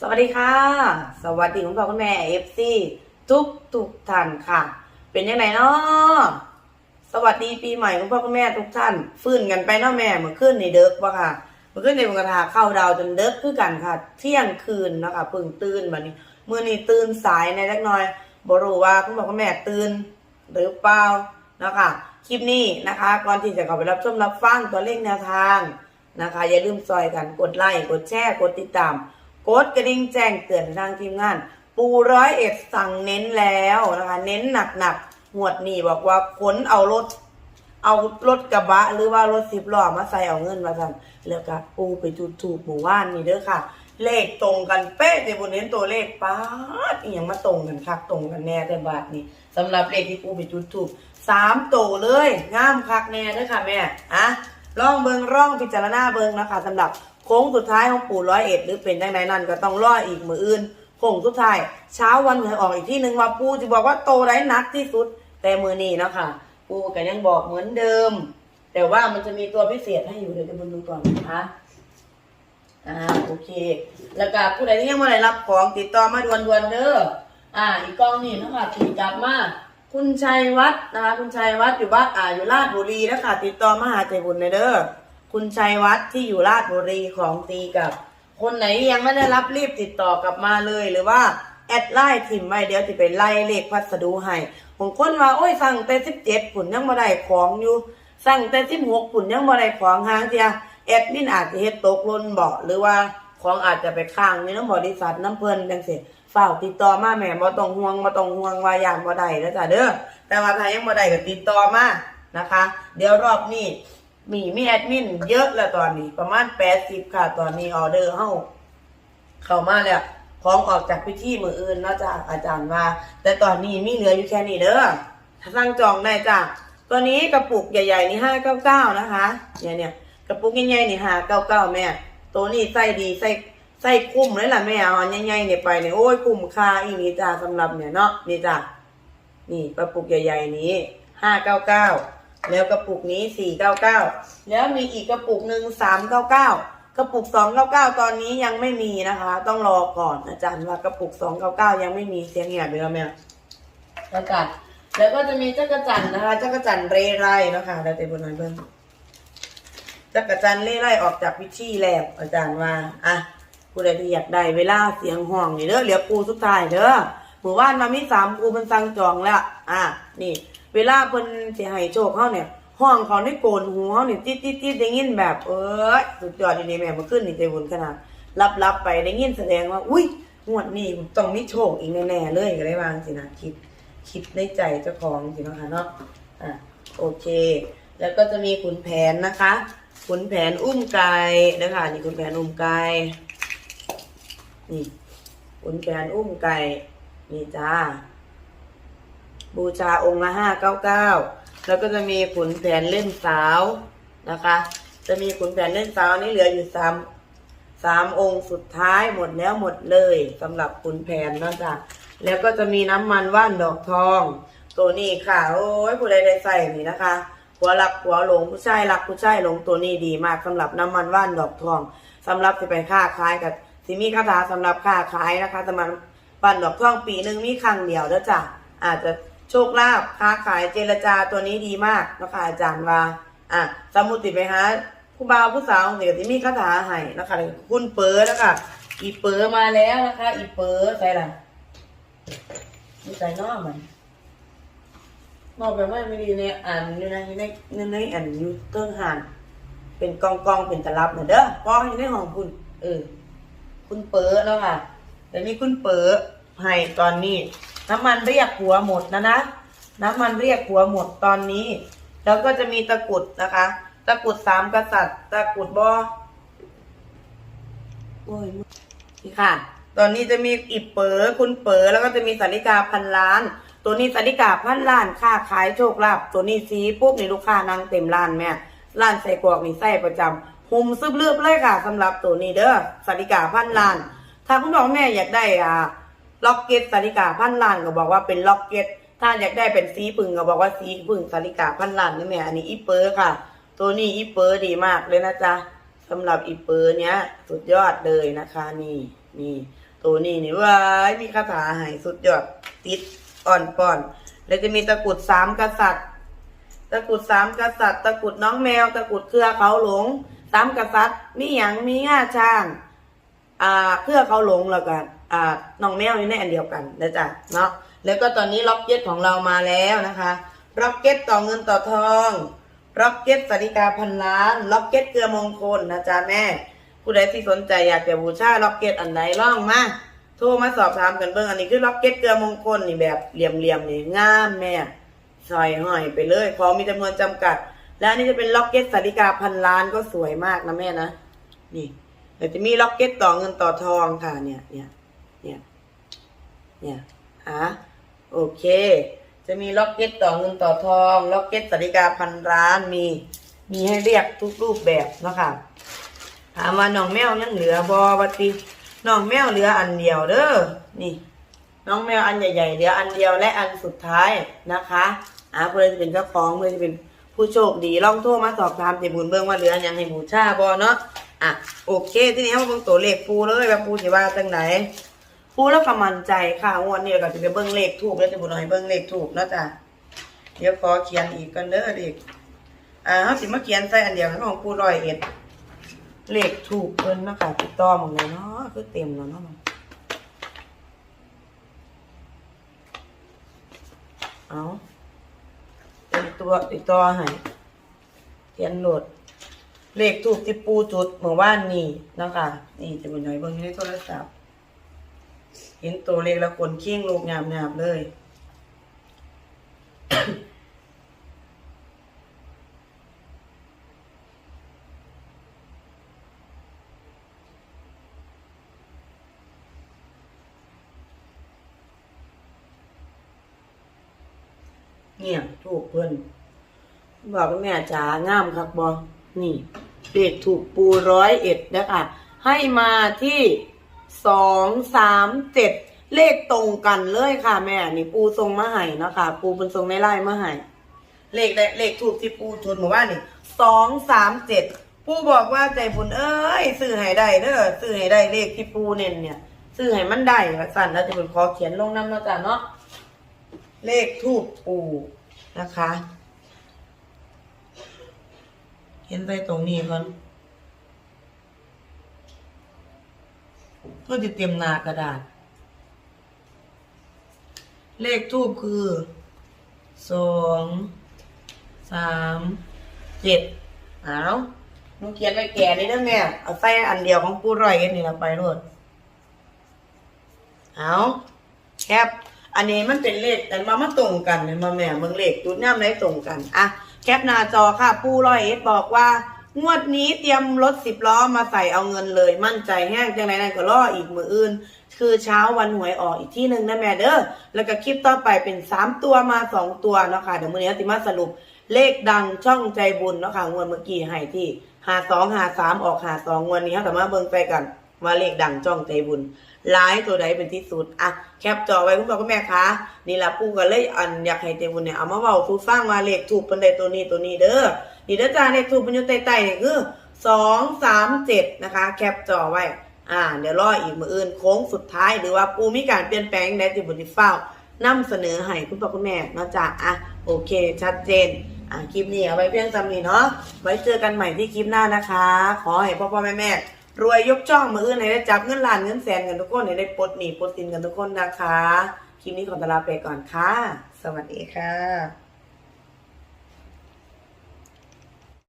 สวัสดีค่ะ สวัสดีคุณพ่อคุณแม่เอฟซีทุกทุกท่านค่ะ เป็นยังไงเนาะสวัสดีปีใหม่คุณพ่อคุณแม่ทุกท่าน ฟื้นกันไปเนาะแม่เมื่อคืนในเด็กปะค่ะ เมื่อคืนในวันกระทาเข้าดาวจนเด็กคือกันค่ะ เที่ยงคืนนะคะเพิ่งตื่นมานี้เมื่อนี้ตื่นสายในเล็กน้อยบรู้ว่าคุณพ่อคุณแม่ตื่นหรือเปล่านะคะคลิปนี้นะคะ ก่อนที่จะเข้าไปรับชมรับฟังตัวเลขแนวทางนะคะ อย่าลืมซอยกันกดไลค์กดแชร์กดติดตาม กดกระดิ่งแจ้งเตือนทางทีมงาน ปูร้อยเอ็ดสั่งเน้นแล้วนะคะ เน้นหนักๆหวดนี่บอกว่าขนเอารถ เอารถกระบะ หรือว่ารถสิบล้อมาใส่เอาเงินมาสั่นแล้วก็ปูไปจุดถูกหมู่บ้านนี่เด้อค่ะ เลขตรงกันเป๊ะในบนเน้นตัวเลขป้าดอหย่างมาตรงกันคักตรงกันแน่แต่บาทนี้สำหรับเลขที่ปูไปจุดถูกสามโตวเลยงามคักแน่เด้อค่ะแม่อะลองเบิงร่องพิจารณาเบิงนะคะสำหรับ โค้งสุดท้ายของปู่ร้อยเอ็ดหรือเป็นจังไดนั่นก็ต้องรออีกมืออื่นโค้งสุดท้ายเช้าวันหวยออกอีกที่หนึ่งว่าปูจะบอกว่าโตได้นักที่สุด แต่มือนี้เนาะค่ะปูก็ยังบอกเหมือนเดิม แต่ว่ามันจะมีตัวพิเศษให้อยู่เดี๋ยวจะดูก่อนนะคะอ่าโอเค แล้วก็ผู้ใดที่ยังไม่ได้รับของติดต่อมาด่วนๆเด้ออ่า อีกกองนี่นะคะถีกลับมาคุณชัยวัฒน์นะคะคุณชัยวัฒน์อยู่บ้านอ่าอยู่ราชบุรีนะคะติดต่อมาหาใจบุญในเด้อ คุณชัยวัฒน์ที่อยู่ราชบุรีของตีกับ คนไหนยังไม่ได้รับรีบติดต่อกลับมาเลยหรือว่าแอดไลน์ถิมไว้เดี๋ยวจะไปไล่เลขพัสดุให้บางคนว่าโอ้ยสั่งแต่สิบเจ็ดผุนยังบ่ได้ของอยู่ สั่งแต่สิบหกผุนยังบ่ได้ของหางเทียแอดมินอาจจะเฮ็ดตกล่นเบาหรือว่าของอาจจะไปค้างในน้ำบริษัทน้ำเพลินจังซี่ฝ้าติดต่อมาแม่บ่ต้องห่วงบ่ต้องห่วงว่าย่านบ่ได้แล้วจ้ะเด้อแต่ว่าถ้ายังบ่ได้ก็ติดต่อมานะคะ เดี๋ยวรอบนี้ มีมีแอดมินเยอะแล้วตอนนี้ ประมาณ80ค่ะ ตอนนี้ออเดอร์เฮาเข้ามาแล้วพร้อมออกจากพิธีมืออื่นนาะจ้ะอาจารย์ว่า แต่ตอนนี้มีเหลืออยู่แค่นี้เด้อสั่งจองได้จ้ะตัวนี้กระปุกใหญ่ๆนี่ห้าเก้าเก้านะคะเนี่ยเนี่ยกระปุกใหญ่ๆนี่ห้าเก้าเก้าแม่ ตัวนี้ใส่ดีใส่ใส่คุ้มเลยล่ะแม่เอาอันใหญ่ๆเนี่ยไปเนี่ยโอ้ยคุ้มค่าอีนี่จ้ะสำหรับเนี่ยเนาะนี่จ้ะนี่กระปุกใหญ่ ๆ นี้ห้าเก้าเก้า แล้วกระปุกนี้สี่เก้าเก้าแล้วมีอีกกระปุกหนึ่งสามเก้าเก้ากระปุก299ตอนนี้ยังไม่มีนะคะ ต้องรอก่อนอาจารย์ว่ากระปุก299ยังไม่มีเสียงเงียบไปแล้วแม่แล้วกันแล้วก็จะมีจักรจันนะคะจักรจันทร์เรไรนะคะแล้วเต็มบนนั้นเพิ่มจักรจันทร์เรไรออกจากพิธีแล้วอาจารย์ว่าอะผู้ใดที่อยากได้เวลาเสียงห้องนี่เด้อเหลือปูสุดท้ายเด้อ หมู่บ้านมามีสามปูเป็นสั่งจองแล้ว อะนี่ เวลาเพิ่นสิให้โชคเขาเนี่ย ห้องเขาในโกนหูเขาเนี่ยติดติดติดได้ยินแบบ เอ้ยสุดยอดดีๆแม่มาขึ้นนี่ใจบุญขนาดรับรับไปได้ยินแสดงว่า อุ้ยงวดนี้ต้องมีโชคอีกแน่ๆเลยก็ได้วางสินะคิดคิดในใจเจ้าของสินะคะเนาะอะโอเค แล้วก็จะมีขุนแผนนะคะขุนแผนอุ้มไก่นะคะนี่ขุนแผนอุ้มไก่นี่ขุนแผนอุ้มไก่ นี่จ้า บูชาองค์ละห้าเก้าเก้าแล้วก็จะมีขุนแผนเล่นสาวนะคะ จะมีขุนแผนเล่นสาวนี่เหลืออยู่สามสามองค์สุดท้ายหมดแล้วหมดเลยสำหรับขุนแผนเนาะจ้ะแล้วก็จะมีน้ำมันว่านดอกทอง ตัวนี้ค่ะ โอ้ยผู้ใดได้ใส่นี่นะคะหัวรักหัวหลงผู้ชายรักผู้ชายหลงตัวนี้ดีมากสำหรับน้ำมันว่านดอกทองสำหรับที่ไปค้าขายกับสิมีคาถาสำหรับค้าขายนะคะสำหรับ ว่นดอกทองปีหนึ่งมีครั้งเดียวเด้อจ้ะอาจจะโชคลาภค้าขายเจรจาตัวนี้ดีมากนะคะอาจารย์ว่าอะสมุติไปหาผู้บ่าวผู้สาวเดี๋ยวที่มีคาถาให้นะคะคุณเปิดแล้วค่ะอีเปิดมาแล้วนะคะ อีเปิดใส่ละมีใส่นอกมันนอกไปว่าไม่ดีเนี่ยอ่านอยู่ในในในในอ่านอยู่เติ้งหันเป็นกองกองเป็นตลับนะเด้อพออยู่ในห้องคุณเออคุณเปิดแล้วค่ะแต่นี่คุณเปิด ให้ตอนนี้ น้ำมันเรียกหัวหมดนะนะ น้ำมันเรียกหัวหมดตอนนี้ แล้วก็จะมีตะกรุดนะคะ ตะกรุดสามกษัตริย์ ตะกรุดบอโอ้ยนี่ค่ะ ตอนนี้จะมีอิบเป๋อคุณเป๋อแล้วก็จะมีสาริกาพันล้าน ตัวนี้สาริกาพันล้านค่าขายโชคลาภตัวนี้สีปุ๊บนี่ลูกค้านั่งเต็มร้านแม่ร้านใส่กรอกนี่ใส่ประจำหุมซึบเลือบเลยค่ะสำหรับตัวนี้เด้อสาริกาพันล้าน ถ้าคุณพ่อแม่อยากได้อ่า ล็อกเก็ตสาริกาพันล้านก็บอกว่าเป็นล็อกเก็ตถ้าอยากได้เป็นสีพึ่งก็บอกว่าสีพึ่งสาริกาพันล้านนี่แม่อันนี้อีเปอร์ค่ะ ตัวนี้อีเปอร์ดีมากเลยนะจ๊ะสำหรับอีเปอร์เนี้ยสุดยอดเลยนะคะนี่นี่ตัวนี้นี่ว้ายมีคาถาให้สุดยอดติดอ่อนป้อน แล้วจะมีตะกรุดสามกษัตริย์ ตะกรุดสามกษัตริย์ ตะกรุดน้องแมว ตะกรุดเครือเขาหลงสามกษัตริย์มีหยังมีง่าช้าง อ่าเครือเขาหลงแล้วกัน น้องแมวนี่ในอันเดียวกันนะจ๊ะเนาะแล้วก็ตอนนี้ล็อกเก็ตของเรามาแล้วนะคะล็อกเก็ตต่อเงินต่อทองล็อกเก็ตสติกาพันล้านล็อกเก็ตเกลือมงคลนะจ๊ะแม่ ผู้ใดที่สนใจอยากจะบูชาล็อกเก็ตอันไหนล่องมาโทรมาสอบถามกันเบิ่งอันนี้คือล็อกเก็ตเกลือมงคลนี่แบบเหลี่ยมๆนี่งามแม่ใส่ห้อยไปเลยของมีจำนวนจำกัด และอันนี้จะเป็นล็อกเก็ตสติกาพันล้านก็สวยมากนะแม่นะนี่เดี๋ยวจะมีล็อกเก็ตต่อเงินต่อทองค่ะเนี่ยเนี่ย เนี่ย เนี่ยฮะโอเค จะมีล็อกเก็ตต่อเงินต่อทอง ล็อกเก็ตสติกาพันร้านมี มีให้เรียกทุกรูปแบบเนาะคะถามว่าน้องแมวยังเหลือบอวัติน้องแมวเหลืออันเดียวเด้อนี่ น้องแมวอันใหญ่ๆเหลืออันเดียวและอันสุดท้ายนะคะอ่าเพื่อจะเป็นเจ้าของเพื่อจะเป็นผู้โชคดีลองโทรมาสอบถามเจบุญเบิ่งว่าเหลืออนยังให้บูชาบอเนาะอะโอเค ที่นี้มาเบิ่งตัวเลขปูเลยว่าปูสิว่าจังไหน ปูแล้วก็มั่นใจค่ะวดนี้ก็จะไปเบิ่งเลขถูกแล้วจะบุญน้อยเบิ่งเลขถูกเนาะจ้ะเดี๋ยวขอเขียนอีกกันเด้อเด็กอ่าเฮาสิมาเขียนใส่อันเดียวกันของปูร้อยเอ็ดเลขถูกเพิ่นเนาะคะติดต่อหมองเลยเนาะคือเต็มแล้วเนาะเอาเป็นตัวติดต่อให้เขียนโหลดเลขถูกที่ปูจุดเมื่อวานนี้นะคะนี่จะเป็นหน่อยเบิ่งในโทรศัพท์ เห็นตัวเลขแล้วคนเคียงลูกงามๆเลย เนี่ยถูกเพิ่อนบอกว่าแม่จ๋างามครับบอนี่เลขถูกปูร้อยเอ็ดนะคะให้มาที่ สองสามเจ็ดเลขตรงกันเลยค่ะ แม่ นี่ปูทรงมาให้เนาะคะปูเป็นทรงในไล่มาให้เลขเลขถูกที่ปูจุดหมู่บ้านนี่สองสามเจ็ดปูบอกว่าใจบุญเอ้ยซื้อให้ได้เด้อซื้อให้ได้เลขที่ปูเน้นเนี่ยซื้อให้มันได้สั่นแล้วจะบุญขอเขียนลงน้ำนาะจ้ะเนาะเลขทูบปูนะคะ เห็นไปตรงนี้ก่อน เพื่อจะเตรียมนากระดาษ เลขทูบคือสองสามเจ็ดเอาหนูเขียนไปแก่นี่นะแม่เอาใส่อันเดียวของปูร้อยเอ็ดนี่ละไปโลดเอาแคปอันนี้มันเป็นเลขแต่มามาตรงกันเลยมาแม่เมืองเลขจุดย่ำไรตรงกันอะแคปหน้าจอค่ะ ปูร้อยเอ็ดบอกว่า งวดนี้เตรียมรถสิบล้อมาใส่เอาเงินเลย มั่นใจแห้งจังไรนั่นก็ล่ออีกมืออื่น คือเช้าวันหวยออกอีกที่หนึ่งนะแม่เด้อแล้วก็คลิปต่อไปเป็นสามตัวมาสองตัวเนาะค่ะเดี๋ยวมื้อนี้ติมาสรุปเลขดังช่องใจบุญเนาะค่ะงวดเมื่อกี้ให้ที่หาสองหาสามออกหาสองงวดนี้เขาแต่มาเบิ่งไปกันว่าเลขดังจ้องใจบุญร้ายตัวใดเป็นที่สุดอะแคปจอไว้คุณพ่อคุณแม่คะนี่ละปู่ก็เลยอันอยากให้ใจบุญเนี่ยเอามาเว้าสู่ฟังว่าเลขถูกเป็นใดตัวนี้ตัวนี้เด้อนี่เด้อจ้าเลขถูกเป็นอยู่ใต้ๆนี่ยคือสองสามเจ็ดนะคะ แคปจอไว้อ่าเดี๋ยวรออีกมืออื่นโค้งสุดท้ายหรือว่าปูมีการเปลี่ยนแปลงในที่บุญที่เฝ้านำเสนอให้คุณพ่อคุณแม่นาะจ้ะอะโอเค ชัดเจนอะคลิปนี้เอาไว้เพียงสำนี้เนาะไว้เจอกันใหม่ที่คลิปหน้านะคะ ขอให้พ่อพ่อแม่แม่ รวยยกจ้องมืออื่นให้ได้จับเงินล้านเงินแสนกันทุกคนให้ได้ปลดหนี้ปลดสินกันทุกคนนะคะ คลิปนี้ขอตลาไปก่อนค่ะ สวัสดีค่ะ